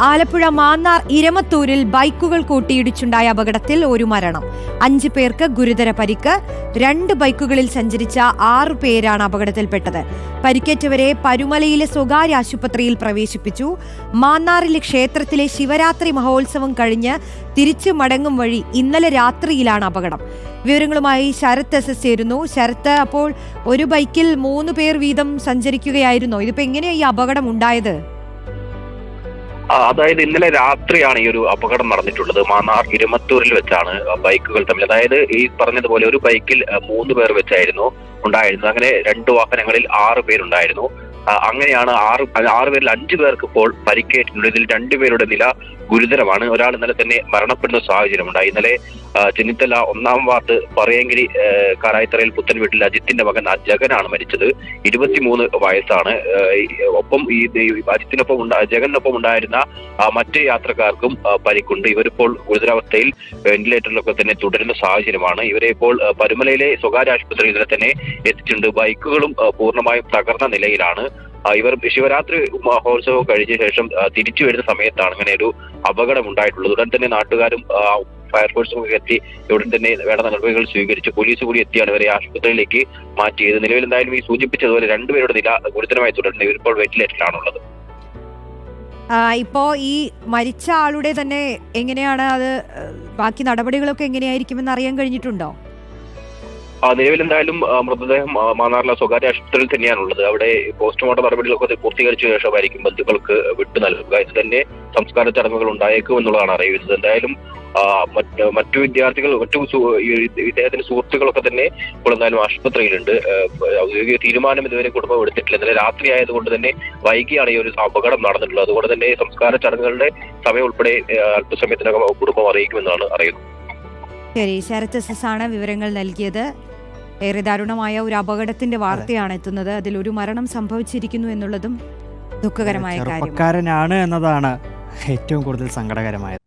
ആലപ്പുഴ മാന്നാർ ഇരമത്തൂരിൽ ബൈക്കുകൾ കൂട്ടിയിടിച്ചുണ്ടായ അപകടത്തിൽ ഒരു മരണം. അഞ്ചു പേർക്ക് ഗുരുതര പരിക്ക് രണ്ട് ബൈക്കുകളിൽ സഞ്ചരിച്ച ആറു പേരാണ് അപകടത്തിൽപ്പെട്ടത്. പരിക്കേറ്റവരെ പരുമലയിലെ സ്വകാര്യ ആശുപത്രിയിൽ പ്രവേശിപ്പിച്ചു. മാന്നാറിലെ ക്ഷേത്രത്തിലെ ശിവരാത്രി മഹോത്സവം കഴിഞ്ഞ് തിരിച്ചു മടങ്ങും വഴി ഇന്നലെ രാത്രിയിലാണ് അപകടം. വിവരങ്ങളുമായി ശരത് എസ് എസ് ചേരുന്നു. ശരത്ത് അപ്പോൾ ഒരു ബൈക്കിൽ മൂന്ന് പേർ വീതം സഞ്ചരിക്കുകയായിരുന്നു. ഇതിപ്പോ എങ്ങനെയാണ് ഈ അപകടം ഉണ്ടായത്? അതായത് ഇന്നലെ രാത്രിയാണ് ഈ ഒരു അപകടം നടന്നിട്ടുള്ളത്. മാന്നാർ ഇരുമത്തൂരിൽ വെച്ചാണ് ബൈക്കുകൾ തമ്മിൽ. അതായത് ഈ പറഞ്ഞതുപോലെ ഒരു ബൈക്കിൽ മൂന്ന് പേർ വെച്ചായിരുന്നു ഉണ്ടായിരുന്നത്. അങ്ങനെ രണ്ട് വാഹനങ്ങളിൽ ആറ് പേരുണ്ടായിരുന്നു. അങ്ങനെയാണ് ആറ് ആറ് പേരിൽ അഞ്ചു പേർക്ക് ഇപ്പോൾ പരിക്കേറ്റിട്ടുണ്ട്. ഇതിൽ രണ്ടുപേരുടെ നില ഗുരുതരമാണ്. ഒരാൾ ഇന്നലെ തന്നെ മരണപ്പെടുന്ന സാഹചര്യമുണ്ടായി ഇന്നലെ ചെന്നിത്തല ഒന്നാം വാർഡ് പറയങ്കിരി കാരായത്തറയിൽ പുത്തൻ വീട്ടിൽ അജിത്തിന്റെ മകൻ ജഗനാണ് മരിച്ചത്. ഇരുപത്തിമൂന്ന് വയസ്സാണ്. ഒപ്പം ഈ അജിത്തിനൊപ്പം ഉണ്ടാ ജഗനൊപ്പം ഉണ്ടായിരുന്ന മറ്റ് യാത്രക്കാർക്കും പരിക്കുണ്ട്. ഇവരിപ്പോൾ ഗുരുതരാവസ്ഥയിൽ വെന്റിലേറ്ററിലൊക്കെ തന്നെ തുടരുന്ന സാഹചര്യമാണ്. ഇവരെ ഇപ്പോൾ പരുമലയിലെ സ്വകാര്യ ആശുപത്രിയിൽ തന്നെ എത്തിച്ചിട്ടുണ്ട്. ബൈക്കുകളും പൂർണമായും തകർന്ന നിലയിലാണ്. ഇവർ ശിവരാത്രി മഹോത്സവം കഴിഞ്ഞ ശേഷം തിരിച്ചു വരുന്ന സമയത്താണ് അങ്ങനെ ഒരു അപകടം ഉണ്ടായിട്ടുള്ളത്. ഉടൻ തന്നെ നാട്ടുകാരും ഫയർഫോഴ്സും എത്തി ഉടൻ തന്നെ വേണ്ട നടപടികൾ സ്വീകരിച്ചു പോലീസ് കൂടി എത്തിയാണ് ഇവരെ ആശുപത്രിയിലേക്ക് മാറ്റിയത്. നിലവിൽ എന്തായാലും ഈ സൂചിപ്പിച്ചതുപോലെ രണ്ടുപേരുടെ നില ഗുരുതരമായി തുടരുന്നത് ഇവരിപ്പോൾ വെന്റിലേറ്ററിലാണുള്ളത്. ഇപ്പോ ഈ മരിച്ച ആളുടെ തന്നെ എങ്ങനെയാണ് അത് ബാക്കി നടപടികളൊക്കെ എങ്ങനെയായിരിക്കുമെന്ന് അറിയാൻ കഴിഞ്ഞിട്ടുണ്ടോ? നിലവിൽ എന്തായാലും മൃതദേഹം മാന്നാറിലെ സ്വകാര്യ ആശുപത്രിയിൽ തന്നെയാണുള്ളത്. അവിടെ പോസ്റ്റ്മോർട്ടം നടപടികളൊക്കെ പൂർത്തീകരിച്ച ശേഷമായിരിക്കും ബന്ധുക്കൾക്ക് വിട്ടു നൽകുക. ഇത് തന്നെ സംസ്കാര ചടങ്ങുകൾ ഉണ്ടായേക്കും എന്നുള്ളതാണ് അറിയുന്നത്. എന്തായാലും മറ്റു വിദ്യാർത്ഥികൾ മറ്റു ഇദ്ദേഹത്തിന്റെ സുഹൃത്തുക്കളൊക്കെ തന്നെ ഇപ്പോൾ എന്തായാലും ആശുപത്രിയിലുണ്ട്. ഔദ്യോഗിക തീരുമാനം ഇതുവരെ കുടുംബം എടുത്തിട്ടില്ല. ഇന്നലെ രാത്രി ആയതുകൊണ്ട് തന്നെ വൈകിയാണ് ഈ ഒരു അപകടം നടന്നിട്ടുള്ളത്. അതുകൊണ്ട് തന്നെ സംസ്കാര ചടങ്ങുകളുടെ സമയം ഉൾപ്പെടെ അല്പസമയത്തിനകം കുടുംബം അറിയിക്കുമെന്നാണ് അറിയുന്നത്. ശരി ശരത് ആണ് വിവരങ്ങൾ നൽകിയത്. ഏറെ ദാരുണമായ ഒരു അപകടത്തിന്റെ വാർത്തയാണ് എത്തുന്നത്. അതിൽ ഒരു മരണം സംഭവിച്ചിരിക്കുന്നു എന്നുള്ളതും ദുഃഖകരമായ കാര്യം. ചെറുപ്പക്കാരനാണ് എന്നതാണ് ഏറ്റവും കൂടുതൽ സങ്കടകരമായത്.